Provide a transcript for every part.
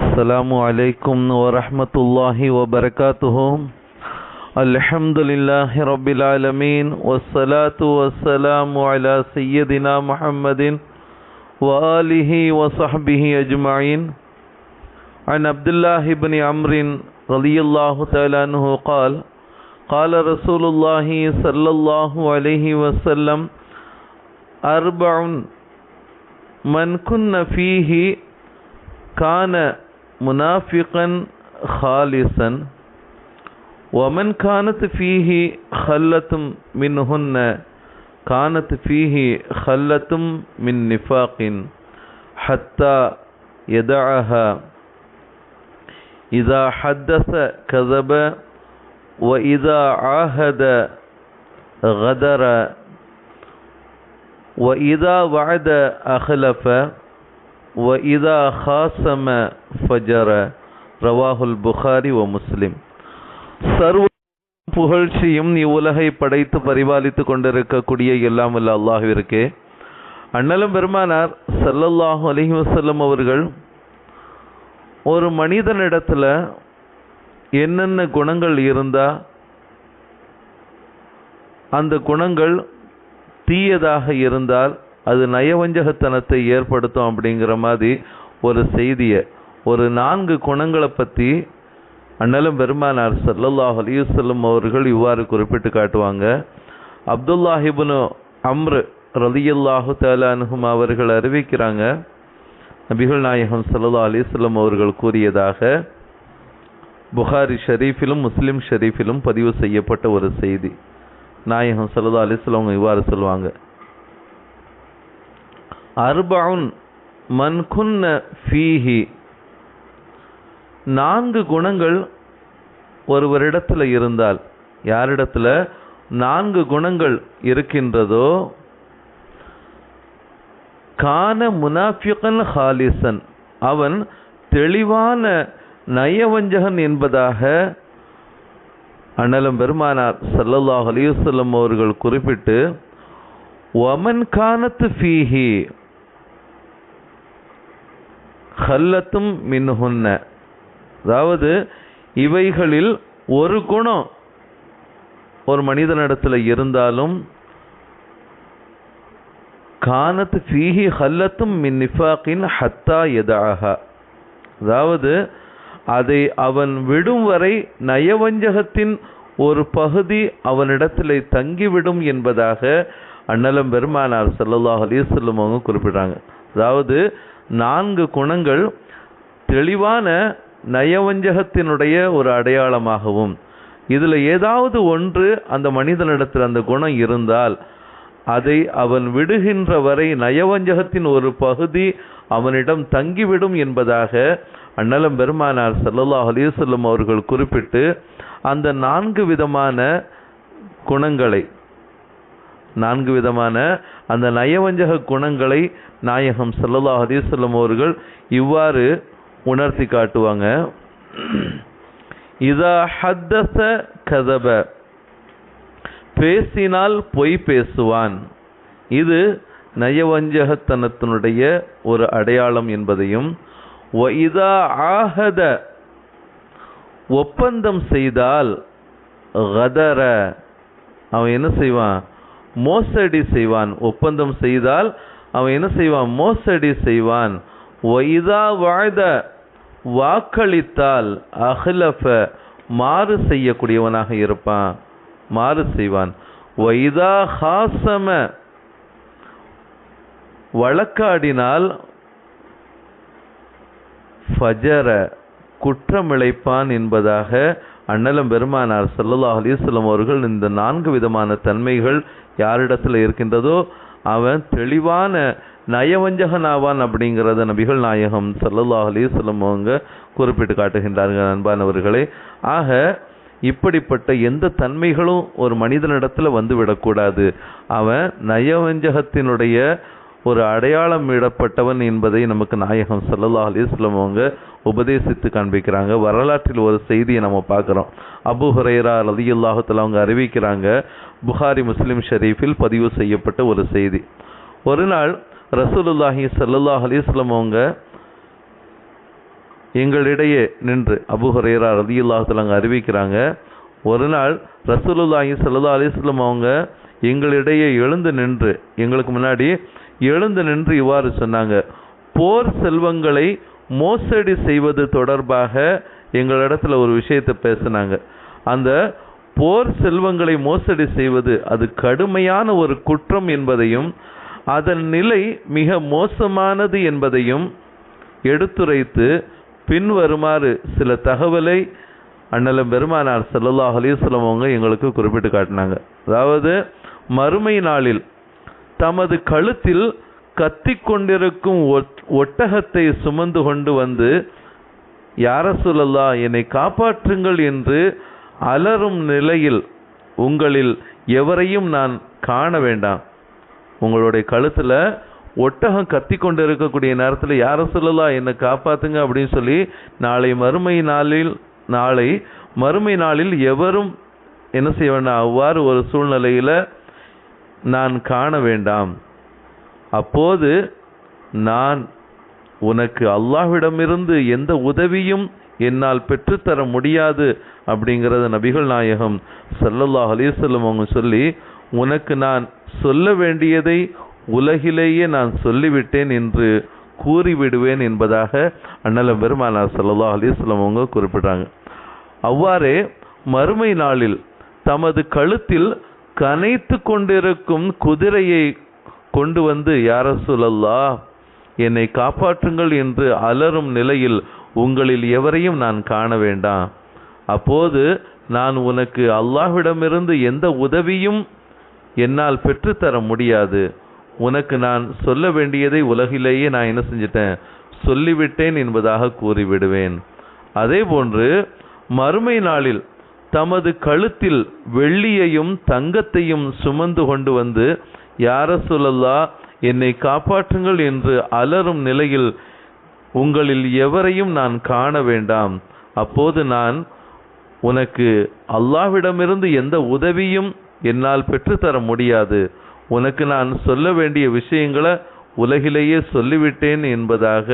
السلام علیکم ورحمۃ اللہ وبرکاتہ۔ الحمد للہ رب العالمین والصلاة والسلام علی سیدنا محمد وآلہ وصحبہ اجمعین۔ عن عبد الله بن عمرو رضی اللہ تعالیٰ عنہ قال قال رسول اللہ صلی اللہ علیہ وسلم اربع من كن فيه كان منافقا خالصا ومن كانت فيه خلة منهن كانت فيه خلة من نفاق حتى يدعها. إذا حدث كذب وإذا عاهد غدر وإذا وعد أخلف வ இதா ஹாசம ஃபஜர ரவாஹுல் புகாரி ஒ முஸ்லிம் சர்வ புகழ்ச்சியும் இவ்வுலகை படைத்து பரிபாலித்து கொண்டிருக்கக்கூடிய எல்லாம் இல்ல அல்லாஹிற்கு. அண்ணலும் பெருமானார் சல்லல்லாஹு அலஹி வசல்லம் அவர்கள் ஒரு மனிதனிடத்தில் என்னென்ன குணங்கள் இருந்தால் அந்த குணங்கள் தீயதாக இருந்தால் அது நயவஞ்சகத்தனத்தை ஏற்படுத்தும் அப்படிங்கிற மாதிரி ஒரு செய்தியை ஒரு நான்கு குணங்களை பற்றி அண்ணலும் பெருமானார் சல்லல்லாஹ் அலிவசல்லம் அவர்கள் இவ்வாறு குறிப்பிட்டு காட்டுவாங்க. அப்துல்லாஹிபுனு அம்ரு ரலியல்லாஹு தாலானுகும் அவர்கள் அறிவிக்கிறாங்க நபிகள் நாயகம் சல்லா அலிஸ்லம் அவர்கள் கூறியதாக புகாரி ஷரீஃபிலும் முஸ்லிம் ஷரீஃபிலும் பதிவு செய்யப்பட்ட ஒரு செய்தி. நாயகம் சல்லா அலிஸ்லம் இவ்வாறு சொல்லுவாங்க அர்பவுன் மன்குன்ன ஃபீஹி. நான்கு குணங்கள் ஒருவரிடத்தில் இருந்தால் யாரிடத்துல நான்கு குணங்கள் இருக்கின்றதோ கான முனாஃபிகன் ஹாலிசன். அவன் தெளிவான நயவஞ்சகன் என்பதாக அண்ணலம் பெருமானார் சல்லல்லாஹ் அலிவசல்லம் அவர்கள் குறிப்பிட்டு ஒமன் கானத்து ஃபீஹி ஹல்லத்தும் மின்ஹுன்ன. அதாவது இவைகளில் ஒரு குணம் ஒரு மனிதனிடத்தில் இருந்தாலும் கானத் ஃபீஹி ஹல்லத்தும் மின் நிஃபாக்கின் ஹத்தா எதாக அதாவது அதை அவன் விடும் வரை நயவஞ்சகத்தின் ஒரு பகுதி அவனிடத்தில் தங்கிவிடும் என்பதாக அண்ணலம் பெருமானார் சல்லல்லாஹ் அலிசல்லம் அவங்க குறிப்பிடுறாங்க. அதாவது நான்கு குணங்கள் தெளிவான நயவஞ்சகத்தினுடைய ஒரு அடையாளமாகவும் இதில் ஏதாவது ஒன்று அந்த மனிதனிடத்தில் அந்த குணம் இருந்தால் அதை அவன் விடுகின்ற வரை நயவஞ்சகத்தின் ஒரு பகுதி அவனிடம் தங்கிவிடும் என்பதாக அண்ணலம் பெருமானார் சல்லல்லாஹ் அலிசல்லம் அவர்கள் குறிப்பிட்டு அந்த நான்கு விதமான குணங்களை நான்கு விதமான அந்த நயவஞ்சக குணங்களை நாயகம் சல்லல்லா ஹதீசல்லம் அவர்கள் இவ்வாறு உணர்த்தி காட்டுவாங்க. இதா ஹத்தச கதப பேசினால் பொய் பேசுவான். இது நயவஞ்சகத்தனத்தினுடைய ஒரு அடையாளம் என்பதையும் இதா ஆகத ஒப்பந்தம் செய்தால் கதர. அவன் என்ன செய்வான்? மோசடி செய்வான் ஒப்பந்தம் செய்தால் அவன் என்ன செய்வான்? மோசடி செய்வான். ஒய்தா வாழ்த வாக்களித்தால் அகலஃப மாறு செய்யக்கூடியவனாக இருப்பான். மாறு செய்வான். ஒய்தா ஹாசம வழக்காடினால் ஃபஜர குற்றமிழைப்பான் என்பதாக அண்ணலம் பெருமானார் சல்லல்லாஹ் அலிஸ்லம் அவர்கள் இந்த நான்கு விதமான தன்மைகள் யாரிடத்தில் இருக்கின்றதோ அவன் தெளிவான நயவஞ்சகன் ஆவான் அப்படிங்கிறத நபிகள் நாயகம் சல்லல்லாஹ் அலிஸ்லம் அவங்க குறிப்பிட்டு காட்டுகின்றார்கள் அன்பானவர்களே. ஆக இப்படிப்பட்ட எந்த தன்மைகளும் ஒரு மனிதனிடத்தில் வந்து விடக்கூடாது அவன் நயவஞ்சகத்தினுடைய ஒரு அடையாளம் இடப்பட்டவன் என்பதை நமக்கு நாயகம் சல்லல்லா அலிஸ்லம் அவங்க உபதேசித்து காண்பிக்கிறாங்க. வரலாற்றில் ஒரு செய்தியை நம்ம பார்க்குறோம். அபு ஹுரைரா ரதியுல்லாஹத்தில் அவங்க அறிவிக்கிறாங்க புகாரி முஸ்லீம் ஷரீஃபில் பதிவு செய்யப்பட்ட ஒரு செய்தி. ஒரு நாள் ரசூலுல்லாஹி ஸல்லல்லாஹு அலிஸ்லம் அவங்க எங்களிடையே நின்று அபு ஹுரைரா ரதியுல்லாஹத்தில் அவங்க அறிவிக்கிறாங்க ஒரு நாள் ரசூலுல்லாஹி ஸல்லல்லாஹு அலிஸ்லம் அவங்க எங்களிடையே எழுந்து நின்று எங்களுக்கு முன்னாடி எழுந்து நின்று இவ்வாறு சொன்னாங்க போர் செல்வங்களை மோசடி செய்வது தொடர்பாக எங்களிடத்துல ஒரு விஷயத்தை பேசினாங்க. அந்த போர் செல்வங்களை மோசடி செய்வது அது கடுமையான ஒரு குற்றம் என்பதையும் அதன் நிலை மிக மோசமானது என்பதையும் எடுத்துரைத்து பின்வருமாறு சில தகவலை அண்ணலம் பெருமானார் செல்லல்லா அலிஸ்லம் அவங்க எங்களுக்கு குறிப்பிட்டு காட்டினாங்க. அதாவது மறுமை நாளில் தமது கழுத்தில் கத்திக் கொண்டிருக்கும் ஒட்டகத்தை சுமந்து கொண்டு வந்து யார என்னை காப்பாற்றுங்கள் என்று அலறும் நிலையில் உங்களில் எவரையும் நான் காண வேண்டாம். உங்களுடைய கழுத்தில் ஒட்டகம் கத்தி கொண்டு இருக்கக்கூடிய நேரத்தில் யார சொல்லலாம் என்னை காப்பாத்துங்க அப்படின்னு சொல்லி நாளை மறுமை நாளில் நாளை மறுமை நாளில் எவரும் என்ன செய்ய வேண்டாம்? அவ்வாறு ஒரு சூழ்நிலையில் நான் காண வேண்டாம். அப்போது நான் உனக்கு அல்லாஹ்விடமிருந்து எந்த உதவியும் என்னால் பெற்றுத்தர முடியாது அப்படிங்கிறத நபிகள் நாயகம் சல்லல்லாஹ் அலிசல்லம் அவங்க சொல்லி உனக்கு நான் சொல்ல வேண்டியதை உலகிலேயே நான் சொல்லிவிட்டேன் என்று கூறிவிடுவேன் என்பதாக அண்ணலம் பெருமானார் ஸல்லல்லாஹு அலைஹி அவங்க குறிப்பிடுறாங்க அவ்வாறே மறுமை நாளில் தமது கழுத்தில் கனைத்து கொண்டிருக்கும் குதிரையை கொண்டு வந்து யார சொல்லல்லா என்னை காப்பாற்றுங்கள் என்று அலறும் நிலையில் உங்களில் எவரையும் நான் காண வேண்டாம். அப்போது நான் உனக்கு அல்லாஹ்விடமிருந்து எந்த உதவியும் என்னால் பெற்றுத்தர முடியாது. உனக்கு நான் சொல்ல வேண்டியதை உலகிலேயே நான் என்ன செஞ்சிட்டேன்? சொல்லிவிட்டேன் என்பதாக கூறிவிடுவேன். அதே போன்று மறுமை நாளில் தமது கழுத்தில் வெள்ளியையும் தங்கத்தையும் சுமந்து கொண்டு வந்து யார சொல்லல்லா என்னை காப்பாற்றுங்கள் என்று அலறும் நிலையில் உங்களில் எவரையும் நான் காண வேண்டாம். அப்போது நான் உனக்கு அல்லாஹ்விடமிருந்து எந்த உதவியும் என்னால் பெற்றுத்தர முடியாது. உனக்கு நான் சொல்ல வேண்டிய விஷயங்களை உலகிலேயே சொல்லிவிட்டேன் என்பதாக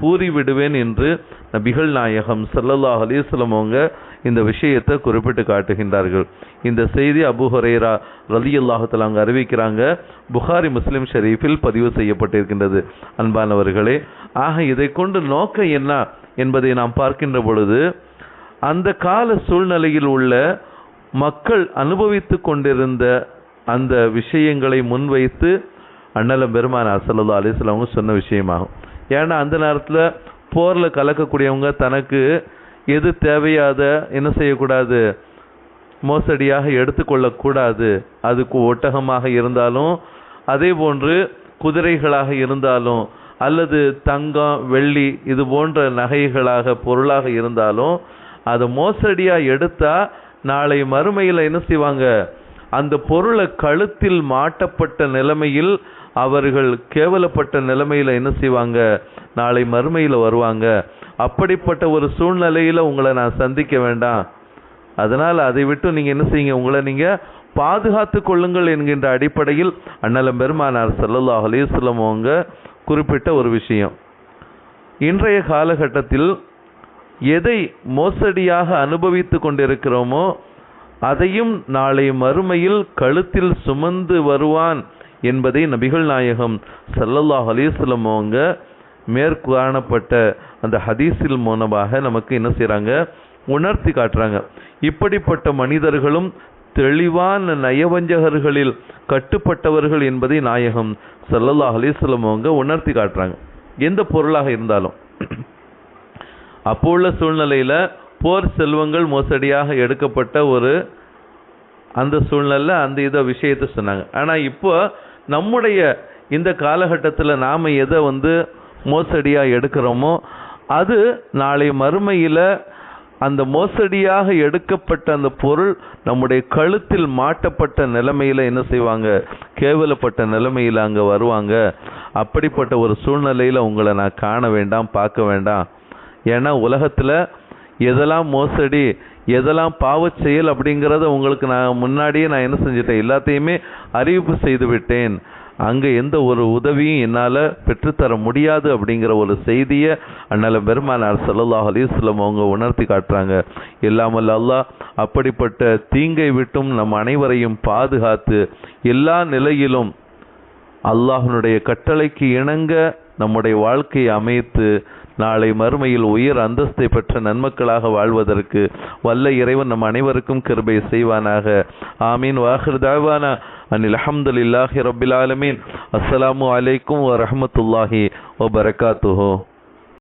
கூறிவிடுவேன் என்று நபிகள் நாயகம் ஸல்லல்லாஹு அலைஹி அவங்க இந்த விஷயத்தை குறிப்பிட்டு காட்டுகின்றார்கள். இந்த செய்தி அபு ஹொரேரா ரலி அல்லாஹத்தில் அங்கே அறிவிக்கிறாங்க. புகாரி முஸ்லிம் ஷரீஃபில் பதிவு செய்யப்பட்டிருக்கின்றது. அன்பானவர்களே ஆக இதை கொண்டு நோக்கம் என்ன என்பதை நாம் பார்க்கின்ற பொழுது அந்த கால சூழ்நிலையில் உள்ள மக்கள் அனுபவித்து கொண்டிருந்த அந்த விஷயங்களை முன்வைத்து அண்ணலம் பெருமானார் ஸல்லல்லாஹு அலைஹி சொன்ன விஷயமாகும். ஏன்னா அந்த நேரத்தில் போரில் கலக்கக்கூடியவங்க தனக்கு எது தேவையாத என்ன செய்யக்கூடாது? மோசடியாக எடுத்துக்கொள்ளக்கூடாது அதுக்கு ஒட்டகமாக இருந்தாலும் அதே போன்று குதிரைகளாக இருந்தாலும் அல்லது தங்கம் வெள்ளி இது போன்ற நகைகளாக பொருளாக இருந்தாலும் அதை மோசடியாக எடுத்தால் நாளை மறுமையில் என்ன செய்வாங்க? அந்த பொருளை கழுத்தில் மாட்டப்பட்ட நிலைமையில் அவர்கள் கேவலப்பட்ட நிலைமையில் என்ன செய்வாங்க? நாளை மறுமையில் வருவாங்க. அப்படிப்பட்ட ஒரு சூழ்நிலையில் உங்களை நான் சந்திக்க வேண்டாம். அதனால் அதை விட்டு நீங்கள் என்ன செய்யுங்க? உங்களை நீங்கள் பாதுகாத்து கொள்ளுங்கள் என்கின்ற அடிப்படையில் அண்ணலம் பெருமானார் ஸல்லல்லாஹு அலைஹி அவங்க குறிப்பிட்ட ஒரு விஷயம். இன்றைய காலகட்டத்தில் எதை மோசடியாக அனுபவித்து கொண்டிருக்கிறோமோ அதையும் நாளை மறுமையில் கழுத்தில் சுமந்து வருவான் என்பதை நபிகள் நாயகம் சல்லல்லாஹ் அலிஸ்லம் அவங்க மேற்காணப்பட்ட அந்த ஹதீஸில் மூலமாக நமக்கு என்ன செய்கிறாங்க உணர்த்தி காட்டுறாங்க. இப்படிப்பட்ட மனிதர்களும் தெளிவான நயவஞ்சகர்களில் கட்டுப்பட்டவர்கள் என்பதை நாயகம் சல்லல்லாஹ் அலிஸ்லம் அவங்க உணர்த்தி காட்டுறாங்க. எந்த பொருளாக இருந்தாலும். அப்போ உள்ள சூழ்நிலையில் போர் செல்வங்கள் மோசடியாக எடுக்கப்பட்ட ஒரு அந்த சூழ்நிலை அந்த இதை விஷயத்தை சொன்னாங்க. ஆனால் இப்போ நம்முடைய இந்த காலகட்டத்தில் நாம் எதை வந்து மோசடியாக எடுக்கிறோமோ அது நாளை மறுமையில் அந்த மோசடியாக எடுக்கப்பட்ட அந்த பொருள் நம்முடைய கழுத்தில் மாட்டப்பட்ட நிலைமையில் என்ன செய்வாங்க? கேவலப்பட்ட நிலைமையில் அங்கே வருவாங்க. அப்படிப்பட்ட ஒரு சூழ்நிலையில் உங்களை நான் காண வேண்டாம் பார்க்க வேண்டாம். ஏன்னா உலகத்தில் எதெல்லாம் மோசடி எதெல்லாம் பாவச் செயல் அப்படிங்கிறத உங்களுக்கு நான் முன்னாடியே நான் என்ன செஞ்சிட்டேன்? எல்லாத்தையுமே அறிவிப்பு செய்து விட்டேன். அங்கே எந்த ஒரு உதவியும் என்னால் பெற்றுத்தர முடியாது அப்படிங்கிற ஒரு செய்தியை அண்ணல பெருமானார் ஸல்லல்லாஹு அலிஸ்லம் அவங்க உணர்த்தி காட்டுறாங்க. இல்லாமல் அல்லாஹ் அப்படிப்பட்ட தீங்கை விட்டும் நம் அனைவரையும் பாதுகாத்து எல்லா நிலையிலும் அல்லாஹனுடைய கட்டளைக்கு இணங்க நம்முடைய வாழ்க்கையை அமைத்து நாளை மறுமையில் உயர் அந்தஸ்தை பெற்ற நன்மக்களாக வாழ்வதற்கு வல்ல இறைவன் நம் அனைவருக்கும் கிருபை செய்வானாக. ஆமீன். வாஹிர் தாவானா. அனில் அஹமதுல்லாஹி ரபில் ஆலமீன். அஸ்ஸலாமு அலைக்கும் ஓ வபரகாத்துஹு.